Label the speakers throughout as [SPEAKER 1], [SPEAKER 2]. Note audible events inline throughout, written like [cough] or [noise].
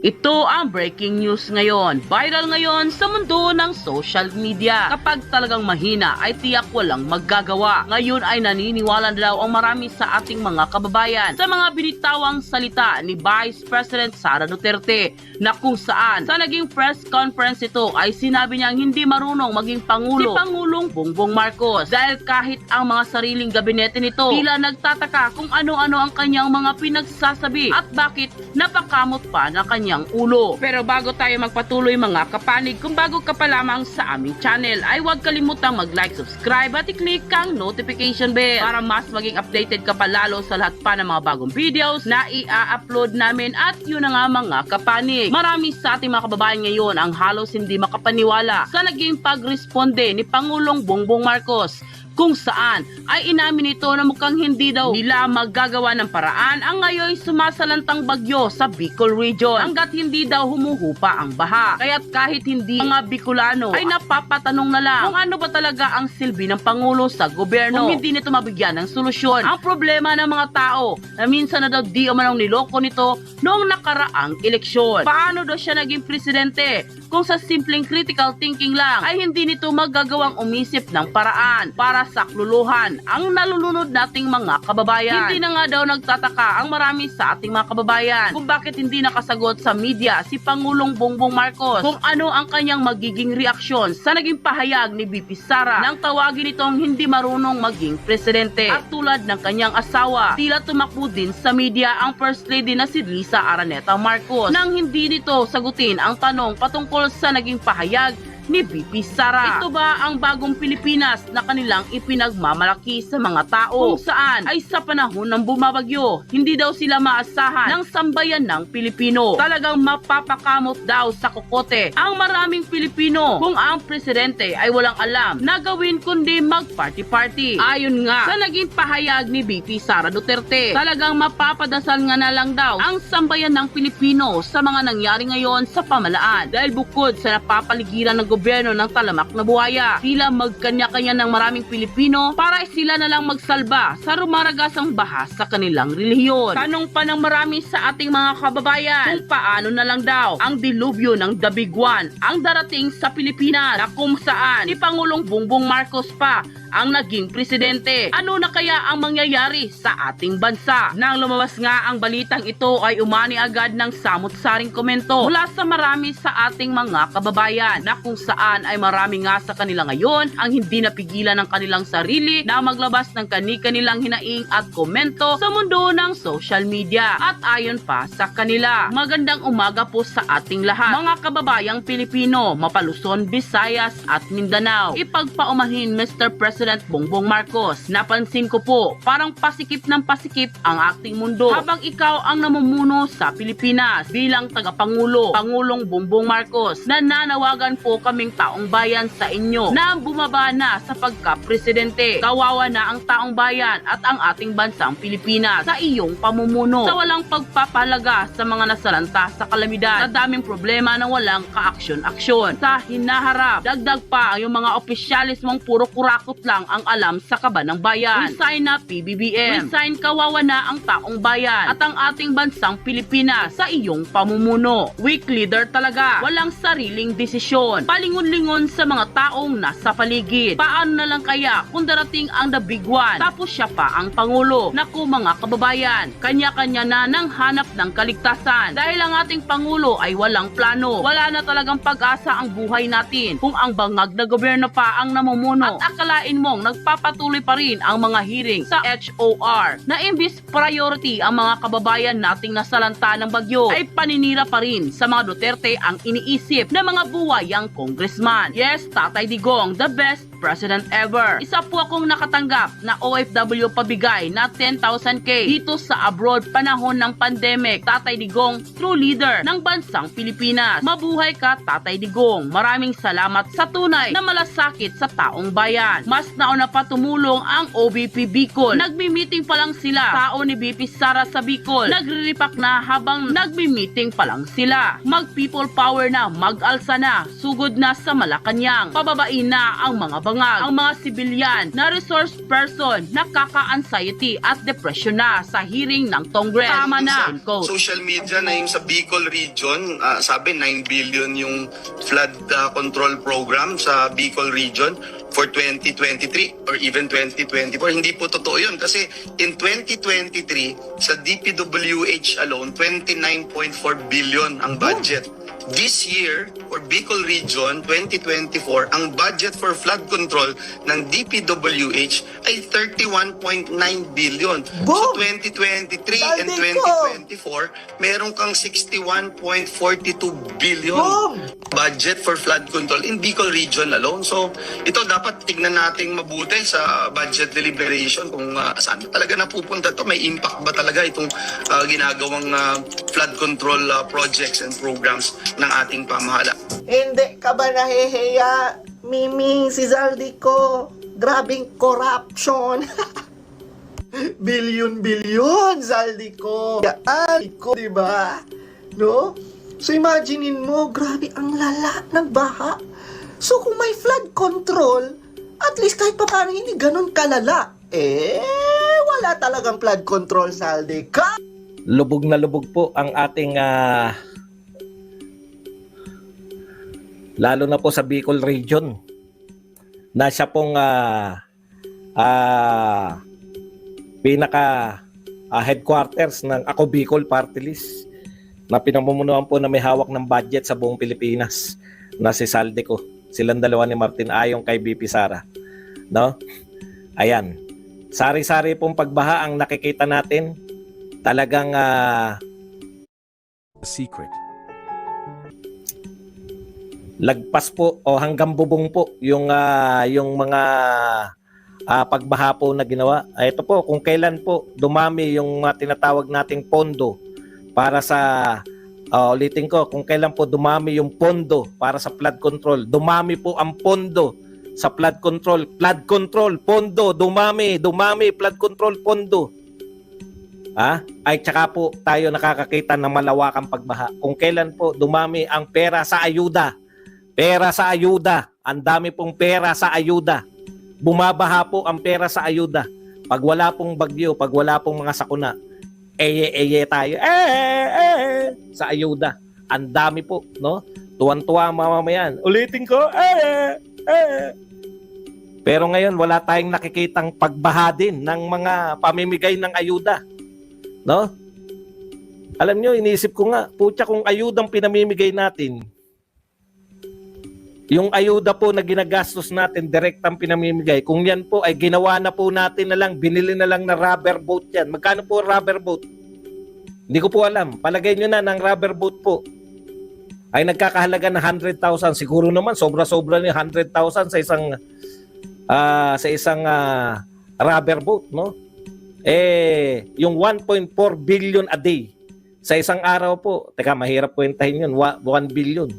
[SPEAKER 1] Ito ang breaking news ngayon. Viral ngayon sa mundo ng social media. Kapag talagang mahina ay tiyak walang maggagawa. Ngayon ay naniniwala na daw ang marami sa ating mga kababayan sa mga binitawang salita ni Vice President Sara Duterte na kung saan sa naging press conference ito ay sinabi niyang hindi marunong maging Pangulo si Pangulong Bongbong Marcos dahil kahit ang mga sariling gabinete nito tila nagtataka kung ano-ano ang kanyang mga pinagsasabi at bakit napakamot pa na kanyang ulo. Pero bago tayo magpatuloy mga kapanig, kung bago ka pa lamang sa aming channel ay huwag kalimutang mag-like, subscribe at i-click ang notification bell para mas maging updated ka pa lalo sa lahat pa ng mga bagong videos na i-upload namin at yun na nga mga kapanig. Marami sa ating mga kababayan ngayon ang halos hindi makapaniwala sa naging pagresponde ni Pangulong Bongbong Marcos kung saan ay inamin ito na mukhang hindi daw nila maggagawa ng paraan ang ngayon sumasalantang bagyo sa Bicol Region hanggat hindi daw humuhupa ang baha. Kaya't kahit hindi mga Bicolano ay napapatanong na lang kung ano ba talaga ang silbi ng Pangulo sa gobyerno kung hindi nito mabigyan ng solusyon. Ang problema ng mga tao na minsan na daw di umanong niloko nito noong nakaraang eleksyon. Paano daw siya naging presidente kung sa simpleng critical thinking lang ay hindi nito magagawang umisip ng paraan para sakluluhan ang nalulunod nating mga kababayan. Hindi na nga daw nagtataka ang marami sa ating mga kababayan kung bakit hindi nakasagot sa media si Pangulong Bongbong Marcos kung ano ang kanyang magiging reaksyon sa naging pahayag ni BP Sara nang tawagin itong hindi marunong maging presidente. At tulad ng kanyang asawa, tila tumakbo din sa media ang First Lady na si Lisa Araneta Marcos nang hindi nito sagutin ang tanong patungkol sa naging pahayag ni BP Sara. Ito ba ang bagong Pilipinas na kanilang ipinagmamalaki sa mga tao? Kung saan ay sa panahon ng bumabagyo, hindi daw sila maasahan ng sambayan ng Pilipino. Talagang mapapakamot daw sa kokote ang maraming Pilipino kung ang presidente ay walang alam na gawin kundi mag-party-party. Ayon nga sa naging pahayag ni BP Sara Duterte, talagang mapapadasal nga na lang daw ang sambayan ng Pilipino sa mga nangyari ngayon sa pamalaan dahil bukod sa napapaligiran ng gobyerno ng talamak na buhaya, tila magkanya-kanya ng maraming Pilipino para sila na lang magsalba sa rumaragasang baha sa kanilang relihiyon. Tanong pa ng marami sa ating mga kababayan kung paano na lang daw ang dilubyo ng Dabiguan ang darating sa Pilipinas na kung saan si Pangulong Bongbong Marcos pa ang naging presidente. Ano na kaya ang mangyayari sa ating bansa? Nang lumabas nga ang balitang ito ay umani agad ng samot-saring komento mula sa marami sa ating mga kababayan na kung saan ay marami nga sa kanila ngayon ang hindi napigilan ng kanilang sarili na maglabas ng kani-kanilang hinaing at komento sa mundo ng social media. At ayon pa sa kanila, magandang umaga po sa ating lahat. Mga kababayang Pilipino, Mapaluson, Visayas at Mindanao. Ipagpaumahin Mr. President Bongbong Marcos. Napansin ko po, parang pasikip ng pasikip ang ating mundo habang ikaw ang namumuno sa Pilipinas bilang tagapangulo, Pangulong Bongbong Marcos. Nananawagan po kaming taong bayan sa inyo na bumaba na sa pagka-presidente. Kawawa na ang taong bayan at ang ating bansang Pilipinas sa iyong pamumuno. Sa walang pagpapalaga sa mga nasalanta sa kalamidad, sa daming problema na walang ka-aksyon-aksyon. Sa hinaharap, dagdag pa ang yung mga opisyalis mong puro kurakot lang ang alam sa kaba ng bayan. Resign na PBBM. Resign kawawa na ang taong bayan at ang ating bansang Pilipinas sa iyong pamumuno. Weak leader talaga. Walang sariling desisyon. Palingon-lingon sa mga taong nasa paligid. Paano na lang kaya kung darating ang the big one tapos siya pa ang pangulo? Naku mga kababayan, kanya-kanya na nang hanap ng kaligtasan. Dahil ang ating pangulo ay walang plano. Wala na talagang pag-asa ang buhay natin kung ang bangag na gobyerno pa ang namumuno at akalain mong nagpapatuloy pa rin ang mga hearing sa HOR na imbis priority ang mga kababayan nating nasalanta ng bagyo ay paninira pa rin sa mga Duterte ang iniisip ng mga buwayang congressman. Yes, Tatay Digong, the best president ever. Isa po akong nakatanggap na OFW pabigay na 10,000k dito sa abroad panahon ng pandemic. Tatay Digong, true leader ng bansang Pilipinas. Mabuhay ka, Tatay Digong. Maraming salamat sa tunay na malasakit sa taong bayan. Mas nauna pa tumulong ang OBP Bicol. Nagmi-meeting pa lang sila. Tao ni BP Sara sa Bicol. Nagre-repack na habang nagmi-meeting pa lang sila. Mag people power na, mag-alsa na, sugod na sa Malacanang. Pababain na ang mga bangag ang mga sibilyan na resource person na kaka-anxiety at depression na sa hearing ng Congress. Tama na,
[SPEAKER 2] social media na yung sa Bicol region, ah, sabi 9 billion yung flood ah, control program sa Bicol region for 2023 or even 2024. Hindi po totoo yun kasi in 2023 sa DPWH alone 29.4 billion ang budget. This year, for Bicol Region 2024, ang budget for flood control ng DPWH ay 31.9 billion. So
[SPEAKER 3] Boom!
[SPEAKER 2] 2023 and
[SPEAKER 3] Sabi ko!
[SPEAKER 2] 2024, meron kang 61.42 billion
[SPEAKER 3] Boom!
[SPEAKER 2] Budget for flood control in Bicol region alone. So, ito dapat tignan nating mabuti sa budget deliberation kung ah, saan talaga napupunta to. May impact ba talaga itong ah, ginagawang ah, flood control ah, projects and programs ng ating pamahala.
[SPEAKER 3] Hindi ka ba nahihiya, Miming si Zaldico? Grabing corruption. [laughs] Bilyon-bilyon, Zaldico. Yan, ko, di ba? No? So imaginein mo, grabe ang lala ng baha. So kung may flood control, at least kahit pa paano hindi ganun kalala. Eh, wala talagang flood control, Zaldico.
[SPEAKER 4] lubog na lubog po ang ating ah, lalo na po sa Bicol region na siya pong ah, ah, pinaka ah, headquarters ng Ako Bicol Party List na pinamumunuan po na may hawak ng budget sa buong Pilipinas na si Saldico. Silang dalawa ni Martin Ayong kay BP Sara. No? Ayan. Sari-sari pong pagbaha ang nakikita natin talagang ah,
[SPEAKER 5] secret.
[SPEAKER 4] lagpas po o hanggang bubong po yung ah, yung mga ah, pagbaha po na ginawa. Ah, Ito po kung kailan po dumami yung mga tinatawag nating pondo para sa ah, ulitin ko kung kailan po dumami yung pondo para sa flood control. Dumami po ang pondo sa flood control. Flood control, pondo, dumami, dumami, flood control, pondo. Ah, ay tsaka po tayo nakakakita ng malawakang pagbaha. Kung kailan po dumami ang pera sa ayuda. Pera sa ayuda. Ang dami pong pera sa ayuda. Bumabaha po ang pera sa ayuda. Pag wala pong bagyo, pag wala pong mga sakuna, eye-eye tayo. Eh, eh, sa ayuda. Ang dami po, no? Tuwan-tuwa mamamayan. Ulitin ko, eh, eh. Pero ngayon, wala tayong nakikitang pagbaha din ng mga pamimigay ng ayuda. No? Alam nyo, iniisip ko nga, putya kung ayudang pinamimigay natin, yung ayuda po na ginagastos natin, direktang pinamimigay, kung yan po ay ginawa na po natin na lang, binili na lang na rubber boat yan. Magkano po rubber boat? Hindi ko po alam. Palagay nyo na ng rubber boat po ay nagkakahalaga ng 100,000. Siguro naman, sobra-sobra ni 100,000 sa isang ah, sa isang ah, rubber boat, no? Eh, yung 1.4 billion a day sa isang araw po. Teka, mahirap kwentahin yun. Wa- 1 billion.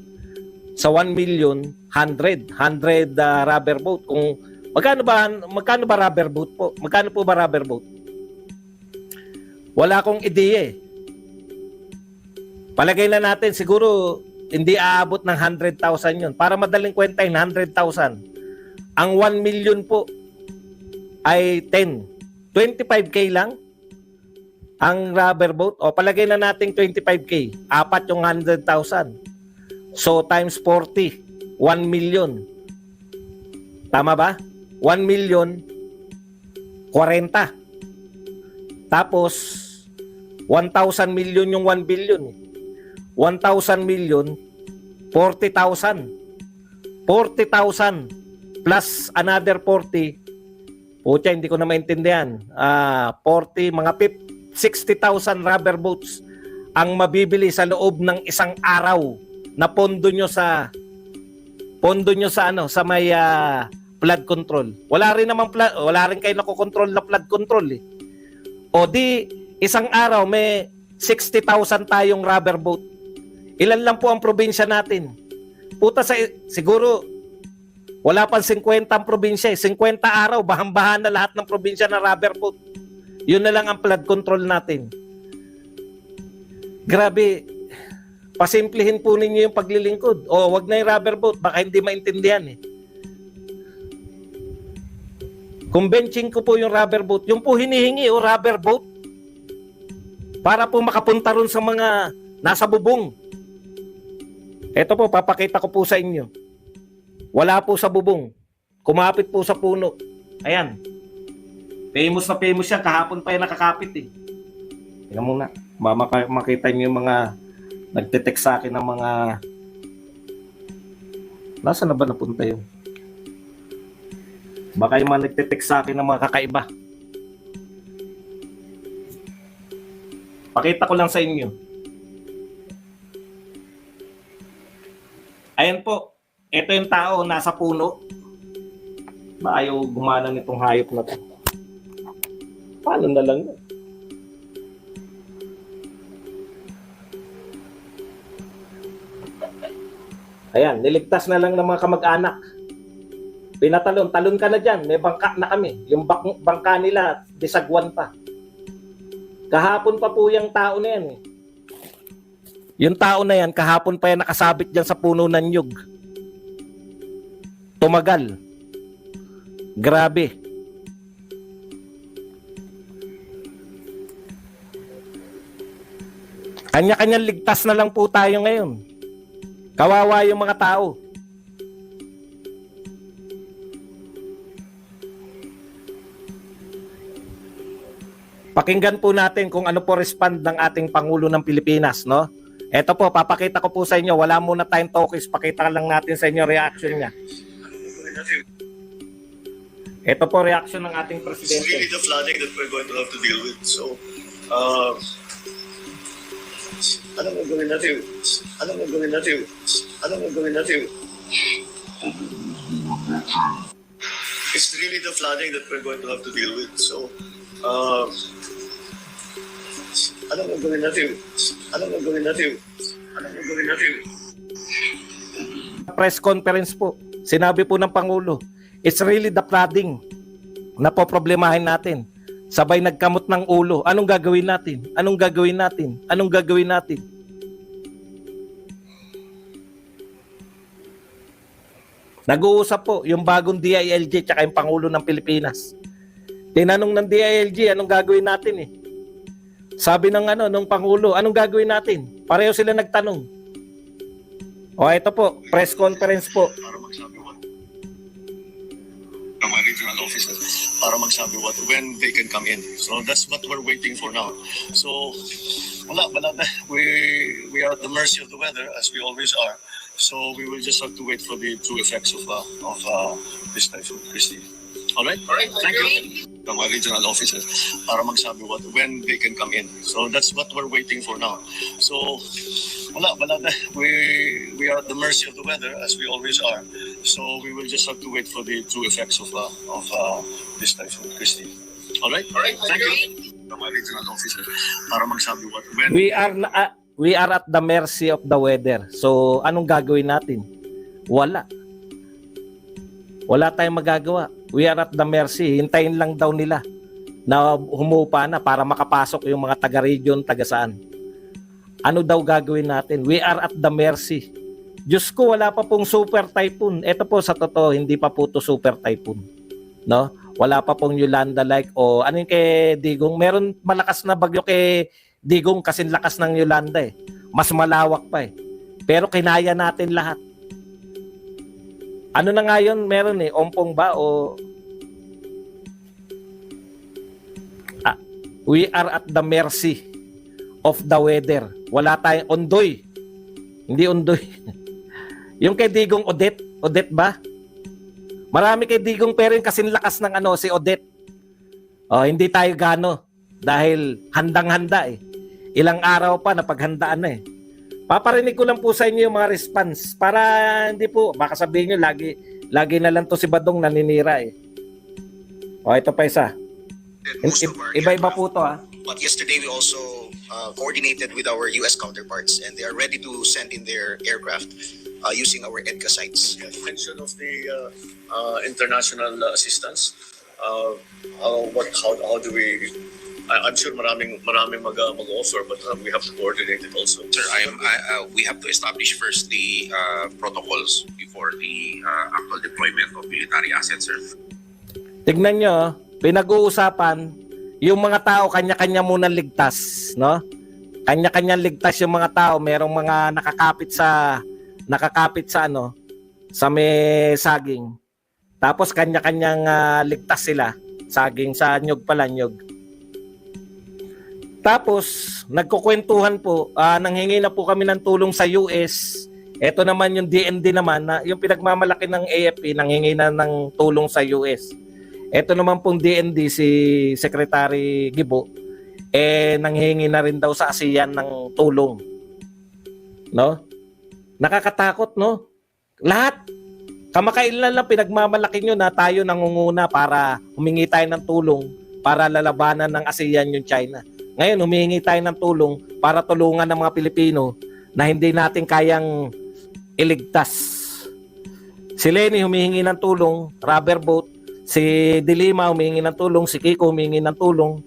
[SPEAKER 4] Sa 1 million, 100. 100 ah, rubber boat. Kung magkano ba magkano ba rubber boat po? Magkano po ba rubber boat? Wala akong ideya eh. Palagay na natin siguro hindi aabot ng 100,000 yun. Para madaling kwentahin, 100,000. Ang 1 million po ay 10. 25k lang ang rubber boat. O palagay na natin 25k. Apat yung 100,000. So times 40, 1 million. Tama ba? 1 million 40. Tapos 1,000 million yung 1 billion. eh. 1,000 million 40,000. 40,000 plus another 40 Pucha, hindi ko na maintindihan. Ah, 40, mga pip, 60,000 rubber boats ang mabibili sa loob ng isang araw na pondo nyo sa pondo nyo sa ano sa may ah, flood control. Wala rin naman flood, wala rin kayo nakokontrol na flood control eh. O di isang araw may 60,000 tayong rubber boat. Ilan lang po ang probinsya natin? Puta sa siguro wala pang 50 ang probinsya eh. 50 araw, bahang-baha na lahat ng probinsya na rubber boat. Yun na lang ang flood control natin. Grabe, pasimplihin po ninyo yung paglilingkod. O, wag na yung rubber boat, baka hindi maintindihan eh. Kung benching ko po yung rubber boat, yung po hinihingi o rubber boat para po makapunta ron sa mga nasa bubong. Ito po, papakita ko po sa inyo. Wala po sa bubong. Kumapit po sa puno. Ayan. Famous na famous siya. Kahapon pa yung nakakapit eh. Tingnan muna. Mama, makita niyo yung mga nagte-text sa akin ng mga Nasaan na ba napunta yun? Baka yung mga nagte-text sa akin ng mga kakaiba. Pakita ko lang sa inyo. Ayan po. Ito yung tao nasa puno. Ba ayaw gumana nitong hayop na to. Paano na lang yun? Ayan, niligtas na lang ng mga kamag-anak. Pinatalon, talon ka na dyan. May bangka na kami. Yung bak- bangka nila, bisagwan pa. Kahapon pa po yung tao na yan. eh. Yung tao na yan, kahapon pa yan nakasabit dyan sa puno ng nyug. Tumagal. Grabe. Kanya-kanyang ligtas na lang po tayo ngayon. Kawawa yung mga tao. Pakinggan po natin kung ano po respond ng ating Pangulo ng Pilipinas, no? Ito po, papakita ko po sa inyo. Wala muna tayong talkies. Pakita lang natin sa inyo reaction niya. Ito po reaction ng ating
[SPEAKER 6] It's
[SPEAKER 4] presidente.
[SPEAKER 6] really the flooding that we're going to have to deal with. So, uh, anong gagawin natin? Anong gagawin natin? Anong gagawin natin? It's really the flooding that we're going to have to deal with. So, uh, anong gagawin natin? Anong gagawin natin? Anong gagawin natin?
[SPEAKER 4] press conference po, sinabi po ng Pangulo, it's really the flooding na po problemahin natin. Sabay nagkamot ng ulo. Anong gagawin natin? Anong gagawin natin? Anong gagawin natin? Nag-uusap po yung bagong DILG tsaka yung Pangulo ng Pilipinas. Tinanong ng DILG, anong gagawin natin eh? Sabi ng ano, nung Pangulo, anong gagawin natin? Pareho sila nagtanong. O ito po, press conference po.
[SPEAKER 6] para magsabi para magsabi what when they can come in. So that's what we're waiting for now. So wala, wala na. We, we are at the mercy of the weather as we always are. So we will just have to wait for the true effects of uh, of uh, this typhoon, Christy. All right? All right. Thank you. Ng mga regional offices para magsabi what when they can come in. So that's what we're waiting for now. So wala, wala na. We, we are at the mercy of the weather as we always are. So we will just have to wait for the true effects of uh, of uh, this typhoon, Christy. All right? All right. Thank you. Ng mga regional offices para magsabi what when
[SPEAKER 4] We are na, ah, we are at the mercy of the weather. So anong gagawin natin? Wala. Wala tayong magagawa. We are at the mercy. Hintayin lang daw nila na humupa na para makapasok yung mga taga-region, taga saan. Ano daw gagawin natin? We are at the mercy. Diyos ko, wala pa pong super typhoon. Ito po sa totoo, hindi pa po to super typhoon. No? Wala pa pong Yolanda like o ano kay Digong. Meron malakas na bagyo kay Digong kasi lakas ng Yolanda eh. Mas malawak pa eh. Pero kinaya natin lahat. Ano na nga yun? Meron eh. Ompong ba o... Ah, we are at the mercy of the weather. Wala tayong ondoy. Hindi ondoy. [laughs] yung kay Digong Odette. Odette ba? Marami kay Digong pero yung kasing lakas ng ano, si Odette. Oh, hindi tayo gano. Dahil handang-handa eh. Ilang araw pa na paghandaan na eh. Paparinig ko lang po sa inyo yung mga response para hindi po, baka sabihin nyo lagi, lagi na lang to si Badong naninira eh. O, ito pa isa. Iba-iba po to ah.
[SPEAKER 7] But yesterday we also uh, coordinated with our U.S. counterparts, and they are ready to send in their aircraft uh, using our EDCA sites.
[SPEAKER 6] mention of the uh, uh, international uh, assistance. Uh, how, what, how, how do we? I, I'm sure maraming maraming mag uh, mag-offer, but uh, we have to coordinate it also.
[SPEAKER 8] Sir, I am, I, uh, we have to establish first the uh, protocols before the uh, actual deployment of military assets, sir.
[SPEAKER 4] Tignan nyo, pinag-uusapan, yung mga tao kanya-kanya muna ligtas, no? Kanya-kanya ligtas yung mga tao, merong mga nakakapit sa nakakapit sa ano, sa may saging. Tapos kanya-kanyang ah, ligtas sila, saging sa nyog pala nyog. Tapos nagkukwentuhan po, ah, nanghingi na po kami ng tulong sa US. Ito naman yung DND naman na yung pinagmamalaki ng AFP nanghingi na ng tulong sa US. Ito naman pong DND si Secretary Gibo eh nanghingi na rin daw sa ASEAN ng tulong. No? Nakakatakot, no? Lahat. Kamakailan lang pinagmamalaki nyo na tayo nangunguna para humingi tayo ng tulong para lalabanan ng ASEAN yung China. Ngayon, humingi tayo ng tulong para tulungan ng mga Pilipino na hindi natin kayang iligtas. Si Lenny humihingi ng tulong, rubber boat. Si Dilima humihingi ng tulong, si Kiko humihingi ng tulong.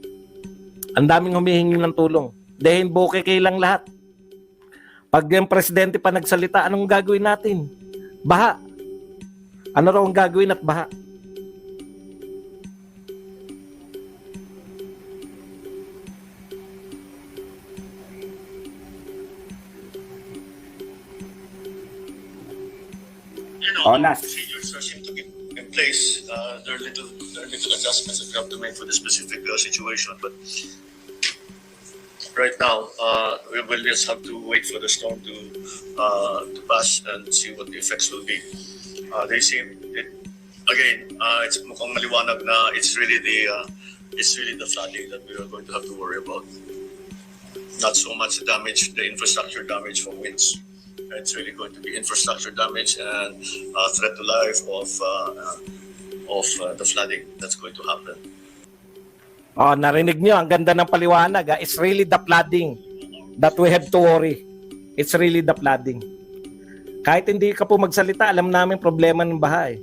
[SPEAKER 4] Ang daming humihingi ng tulong. Dahil buke lang lahat. Pag yung presidente pa nagsalita, anong gagawin natin? Baha. Ano raw ang gagawin at baha?
[SPEAKER 6] You know,
[SPEAKER 4] Oh, Nas.
[SPEAKER 6] procedures that seem to be in place. Uh, there are little, there are little adjustments that we have to make for the specific uh, situation, but right now, uh, we will just have to wait for the storm to, uh, to pass and see what the effects will be. Uh, they seem, it, again, uh, it's mukhang maliwanag na it's really the, uh, it's really the flooding that we are going to have to worry about. Not so much the damage, the infrastructure damage from winds. It's really going to be infrastructure damage and uh, threat to life of uh, of uh, the flooding that's going to happen.
[SPEAKER 4] Oh, narinig nyo, ang ganda ng paliwanag. ah. It's really the flooding that we have to worry. It's really the flooding. Kahit hindi ka po magsalita, alam namin problema ng bahay.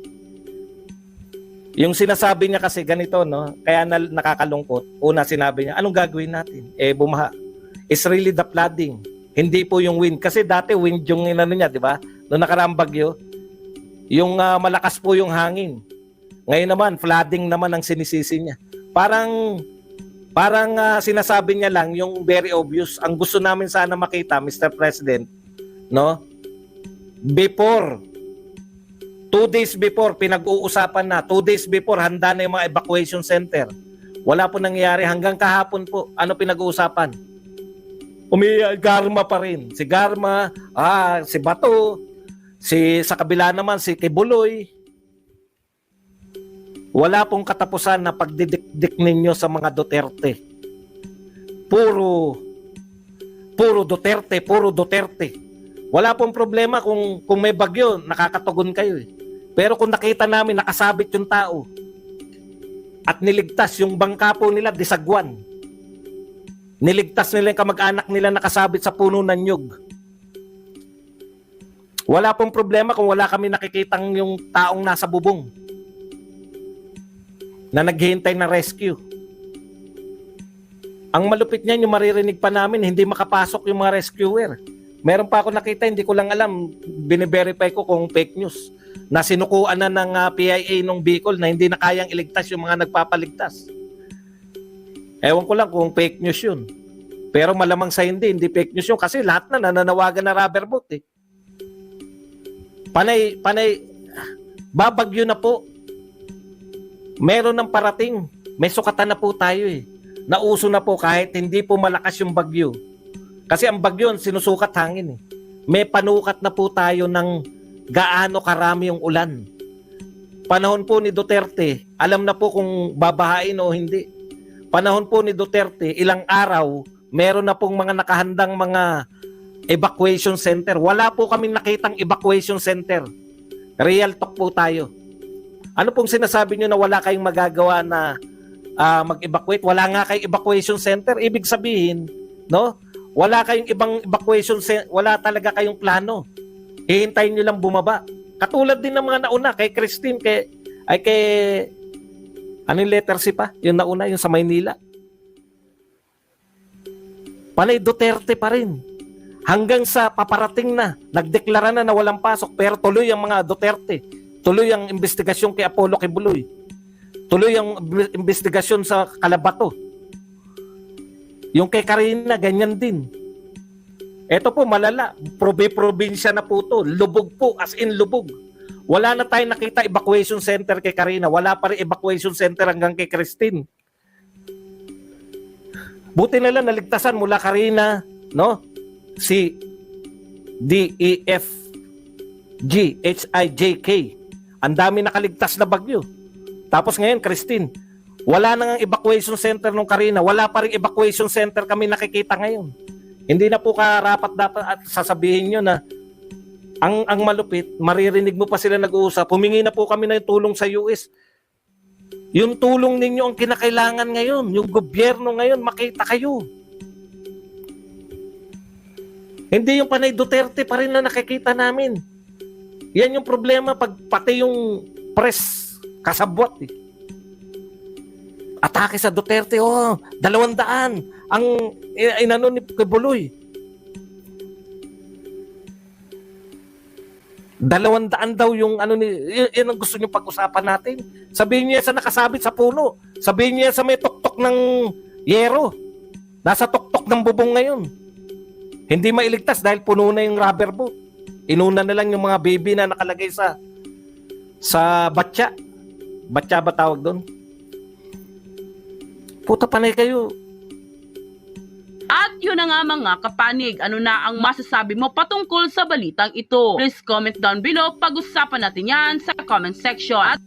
[SPEAKER 4] Yung sinasabi niya kasi ganito, no? Kaya na, nakakalungkot. Una sinabi niya, anong gagawin natin? Eh, bumaha. It's really the flooding. Hindi po yung wind. Kasi dati wind yung inano niya, di ba? Noong nakaraang bagyo, yung ah, malakas po yung hangin. Ngayon naman, flooding naman ang sinisisi niya. Parang parang ah, sinasabi niya lang yung very obvious. Ang gusto namin sana makita, Mr. President, no? Before two days before pinag-uusapan na, two days before handa na yung mga evacuation center. Wala po nangyayari hanggang kahapon po. Ano pinag-uusapan? Umi Garma pa rin. Si Garma, ah, si Bato, si sa kabila naman si Kibuloy. Wala pong katapusan na pagdidikdik ninyo sa mga Duterte. Puro puro Duterte, puro Duterte. Wala pong problema kung kung may bagyo, nakakatugon kayo eh. Pero kung nakita namin nakasabit yung tao at niligtas yung bangka po nila disagwan. Niligtas nila yung kamag-anak nila nakasabit sa puno ng nyug. Wala pong problema kung wala kami nakikitang yung taong nasa bubong na naghihintay ng rescue. Ang malupit niyan, yung maririnig pa namin, hindi makapasok yung mga rescuer. Meron pa ako nakita, hindi ko lang alam, bine-verify ko kung fake news, na sinukuan na ng ah, PIA nung Bicol na hindi na kayang iligtas yung mga nagpapaligtas. Ewan ko lang kung fake news yun. Pero malamang sa hindi, hindi fake news yun kasi lahat na nananawagan na rubber boat eh. Panay, panay, babagyo na po. Meron ng parating. May sukatan na po tayo eh. Nauso na po kahit hindi po malakas yung bagyo. Kasi ang bagyo, sinusukat hangin eh. May panukat na po tayo ng gaano karami yung ulan. Panahon po ni Duterte, alam na po kung babahain o hindi. Panahon po ni Duterte, ilang araw, meron na pong mga nakahandang mga evacuation center. Wala po kaming nakitang evacuation center. Real talk po tayo. Ano pong sinasabi nyo na wala kayong magagawa na ah, mag-evacuate? Wala nga kayong evacuation center. Ibig sabihin, no? Wala kayong ibang evacuation center. Wala talaga kayong plano. Hihintayin nyo lang bumaba. Katulad din ng mga nauna kay Christine, kay, ay kay, ano yung letter C pa? Yung nauna, yung sa Maynila. Panay Duterte pa rin. Hanggang sa paparating na, nagdeklara na na walang pasok, pero tuloy ang mga Duterte. Tuloy ang investigasyon kay Apollo Kibuloy. Tuloy ang investigasyon sa Kalabato. Yung kay Karina, ganyan din. Ito po, malala. Probe-probinsya na po to. Lubog po, as in lubog. Wala na tayong nakita evacuation center kay Karina. Wala pa rin evacuation center hanggang kay Christine. Buti na lang naligtasan mula Karina, no? Si D, E, F, G, H, I, J, K. Ang dami nakaligtas na bagyo. Tapos ngayon, Christine, wala nang evacuation center nung Karina. Wala pa rin evacuation center kami nakikita ngayon. Hindi na po karapat dapat at sasabihin nyo na ang ang malupit, maririnig mo pa sila nag-uusap. Humingi na po kami ng tulong sa US. Yung tulong ninyo ang kinakailangan ngayon. Yung gobyerno ngayon, makita kayo. Hindi yung panay Duterte pa rin na nakikita namin. Yan yung problema pag pati yung press kasabwat eh. Atake sa Duterte, oh, dalawang daan. Ang inano ni Kibuloy. Dalawang daan daw yung ano ni, y- yan ang gusto niyo pag-usapan natin. Sabihin niya sa nakasabit sa puno. Sabihin niya sa may tuktok ng yero. Nasa tuktok ng bubong ngayon. Hindi mailigtas dahil puno na yung rubber boat. Inuna na lang yung mga baby na nakalagay sa sa batya. Batya ba tawag doon? Puta panay kayo.
[SPEAKER 1] At yun na nga mga kapanig, ano na ang masasabi mo patungkol sa balitang ito? Please comment down below, pag-usapan natin yan sa comment section. At